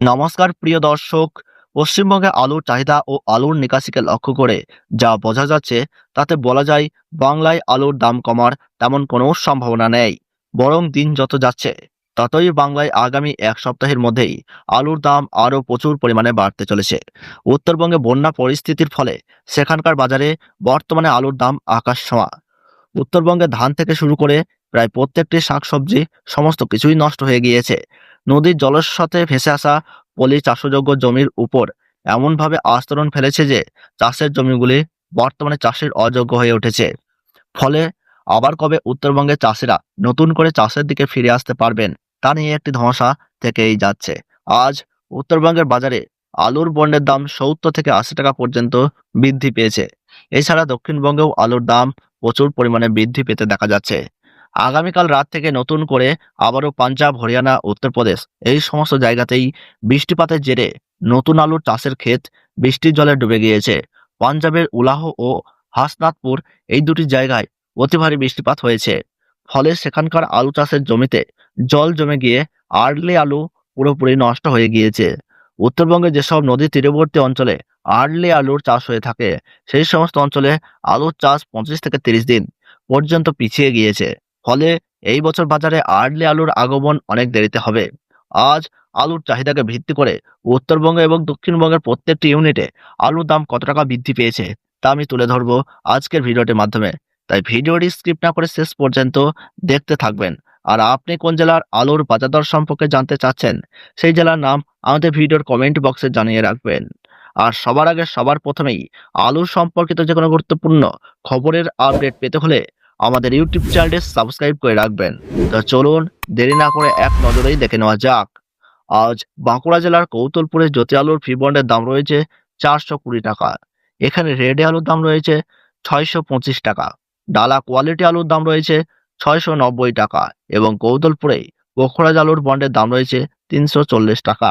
নমস্কার, প্রিয় দর্শক। পশ্চিমবঙ্গে আলুর চাহিদা ও আলুর নিকাশিকে লক্ষ্য করে যা বোঝা যাচ্ছে, তাতে বলা যায়, বাংলায় আলুর দাম কমার তেমন কোনো সম্ভাবনা নেই, বরং দিন যত যাচ্ছে, ততই বাংলায় আগামী এক সপ্তাহের মধ্যেই আলুর দাম আরও প্রচুর পরিমাণে বাড়তে চলেছে। উত্তরবঙ্গে বন্যা পরিস্থিতির ফলে সেখানকার বাজারে বর্তমানে আলুর দাম আকাশ ছোঁয়া। উত্তরবঙ্গে ধান থেকে শুরু করে প্রায় প্রত্যেকটি শাকসবজি সমস্ত কিছুই নষ্ট হয়ে গিয়েছে। নদীর জলের সাথে ভেসে আসা পলি চাষযোগ্য জমির উপর এমনভাবে আস্তরণ ফেলেছে যে চাষের জমিগুলি বর্তমানে চাষের অযোগ্য হয়ে উঠেছে। ফলে আবার কবে উত্তরবঙ্গের চাষিরা নতুন করে চাষের দিকে ফিরে আসতে পারবেন, তা নিয়ে একটি ধোঁয়াশা থেকেই যাচ্ছে। আজ উত্তরবঙ্গের বাজারে আলুর বন্ডের দাম সত্তর থেকে আশি টাকা পর্যন্ত বৃদ্ধি পেয়েছে। এছাড়া দক্ষিণবঙ্গেও আলুর দাম প্রচুর পরিমাণে বৃদ্ধি পেতে দেখা যাচ্ছে। আগামীকাল রাত থেকে নতুন করে আবারও পাঞ্জাব, হরিয়ানা, উত্তরপ্রদেশ এই সমস্ত জায়গাতেই বৃষ্টিপাতের জেরে নতুন আলুর চাষের ক্ষেত বৃষ্টির জলে ডুবে গিয়েছে। পাঞ্জাবের উলাহ ও হাসনাথপুর এই দুটি জায়গায় অতি ভারী বৃষ্টিপাত হয়েছে। ফলে সেখানকার আলু চাষের জমিতে জল জমে গিয়ে আর্লি আলু পুরোপুরি নষ্ট হয়ে গিয়েছে। উত্তরবঙ্গে যেসব নদী তীরবর্তী অঞ্চলে আর্লি আলুর চাষ হয়ে থাকে, সেই সমস্ত অঞ্চলে আলুর চাষ পঁচিশ থেকে তিরিশ দিন পর্যন্ত পিছিয়ে গিয়েছে। ফলে এই বছর বাজারে আর্লি আলুর আগমন অনেক দেরিতে হবে। আজ আলুর চাহিদাকে ভিত্তি করে উত্তরবঙ্গ এবং দক্ষিণবঙ্গের প্রত্যেকটি ইউনিটে আলুর দাম কত টাকা বৃদ্ধি পেয়েছে তা আমি তুলে ধরবো আজকের ভিডিওটির মাধ্যমে। তাই ভিডিওটি স্ক্রিপ্ট না করে শেষ পর্যন্ত দেখতে থাকবেন। আর আপনি কোন জেলার আলুর বাজার দর সম্পর্কে জানতে চাচ্ছেন, সেই জেলার নাম আমাদের ভিডিওর কমেন্ট বক্সে জানিয়ে রাখবেন। আর সবার আগে সবার প্রথমেই আলু সম্পর্কিত যে কোনো গুরুত্বপূর্ণ খবরের আপডেট পেতে হলে আমাদের ইউটিউব চ্যানেলটি সাবস্ক্রাইব করে রাখবেন। তো চলুন, দেরি না করে এক নজরেই দেখে নেওয়া যাক। আজ বাঁকুড়া জেলার কৌতলপুরে জ্যোতি আলুর ফি বন্ডের দাম রয়েছে চারশো কুড়ি টাকা। এখানে রেডে আলুর দাম রয়েছে ছয়শো পঁচিশ টাকা। ডালা কোয়ালিটি আলুর দাম রয়েছে ছয়শো নব্বই টাকা এবং কৌতলপুরে পোখরাজ আলুর বন্ডের দাম রয়েছে তিনশো চল্লিশ টাকা।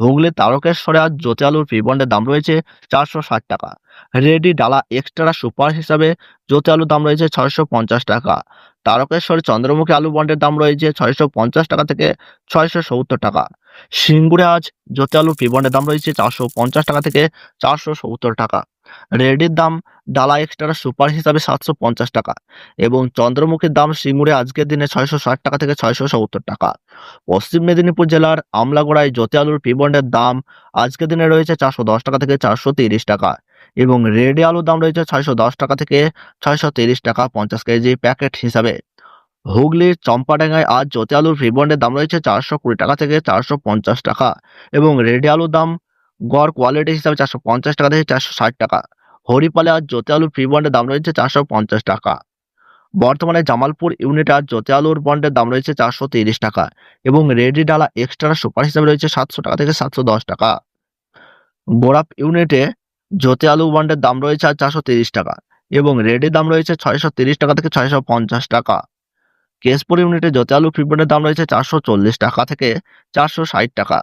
হুগলি তারকেশ্বরে আজ জ্যোতি আলুর ফি বন্ডের দাম রয়েছে চারশো ষাট টাকা। রেডি ডালা এক্সট্রা সুপার হিসাবে জ্যোতি আলুর দাম রয়েছে ছয়শো পঞ্চাশ টাকা। তারকেশ্বরে চন্দ্রমুখী আলু বন্ডের দাম রয়েছে ছয়শো পঞ্চাশ টাকা থেকে ছয়শো সত্তর টাকা। সিঙ্গুরে আজ জ্যোতি আলু ফি বন্ডের দাম রয়েছে চারশো পঞ্চাশ টাকা থেকে চারশো সত্তর টাকা। রেডির দাম ডালা এক্সট্রা সুপার হিসাবে সাতশো পঞ্চাশ টাকা এবং চন্দ্রমুখীর দাম সিঙ্গুরে আজকের দিনে ছয়শো ষাট টাকা থেকে ছয়শো সত্তর টাকা। পশ্চিম মেদিনীপুর জেলার আমলাগড়ায় জ্যোতি আলুর পি বন্ডের দাম আজকের দিনে রয়েছে চারশো দশ টাকা থেকে চারশো তিরিশ টাকা। এবং রেডি আলুর দাম রয়েছে ছয়শো দশ টাকা থেকে ছয়শো তিরিশ টাকা পঞ্চাশ কেজি প্যাকেট হিসাবে। হুগলির চম্পাডাঙ্গায় আজ জ্যোতি আলুর ফি বন্ডের দাম রয়েছে চারশো কুড়ি টাকা থেকে চারশো পঞ্চাশ টাকা এবং রেডি আলুর দাম গড় কোয়ালিটি হিসাবে চারশো পঞ্চাশ টাকা থেকে চারশো ষাট টাকা। হরিপালে আজ জ্যোতি আলুর ফি বন্ডের দাম রয়েছে চারশো পঞ্চাশ টাকা। বর্তমানে জামালপুর ইউনিটে আজ জ্যোতি আলুর বন্ডের দাম রয়েছে চারশো তিরিশ টাকা এবং রেডি ডালা এক্সট্রা সুপার হিসাবে রয়েছে সাতশো টাকা থেকে সাতশো দশ টাকা। বোরাপ ইউনিটে জ্যোতি আলু বন্ডের দাম রয়েছে চারশো তিরিশ টাকা এবং রেডের দাম রয়েছে ছয়শো তিরিশ টাকা থেকে ছয়শো পঞ্চাশ টাকা। কেশপুর ইউনিটে জ্যোতি আলু ফি দাম রয়েছে চারশো চল্লিশ টাকা থেকে চারশো ষাট টাকা।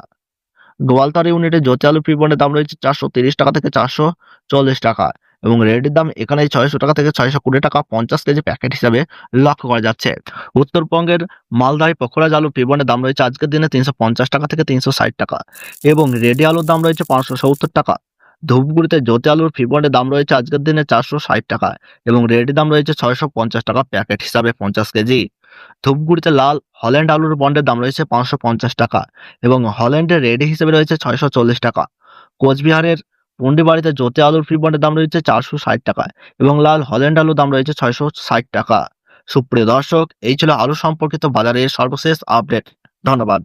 গোয়ালতার ইউনিটে জ্যোতি আলু ফি দাম রয়েছে চারশো তিরিশ টাকা থেকে চারশো চল্লিশ টাকা এবং রেডের দাম এখানে ছয়শো টাকা থেকে ছয়শো কুড়ি টাকা পঞ্চাশ কেজি প্যাকেট হিসাবে লক্ষ্য করা যাচ্ছে। উত্তরবঙ্গের মালদায় পখরাজ আলু পিবনের দাম রয়েছে আজকের দিনে তিনশো পঞ্চাশ টাকা থেকে তিনশো ষাট টাকা এবং রেডি আলুর দাম রয়েছে পাঁচশো সত্তর টাকা। ধূপগুড়িতে জ্যোতি আলুর ফিবনের দাম রয়েছে আজকের দিনে চারশো ষাট টাকা এবং রেডি দাম রয়েছে ছয়শো পঞ্চাশ টাকা প্যাকেট হিসাবে পঞ্চাশ কেজি। ধূপগুড়িতে লাল হল্যান্ড আলুর বন্ডের দাম রয়েছে পাঁচশো পঞ্চাশ টাকা এবং হল্যান্ডের রেডি হিসেবে রয়েছে ছয়শো চল্লিশ টাকা। কোচবিহারের পুন্ডিবাড়িতে জ্যোতি আলুর ফ্রি বন্ডের দাম রয়েছে চারশো ষাট টাকা এবং লাল হল্যান্ড আলুর দাম রয়েছে ছয়শো ষাট টাকা। সুপ্রিয় দর্শক, এই ছিল আলু সম্পর্কিত বাজারের সর্বশেষ আপডেট। ধন্যবাদ।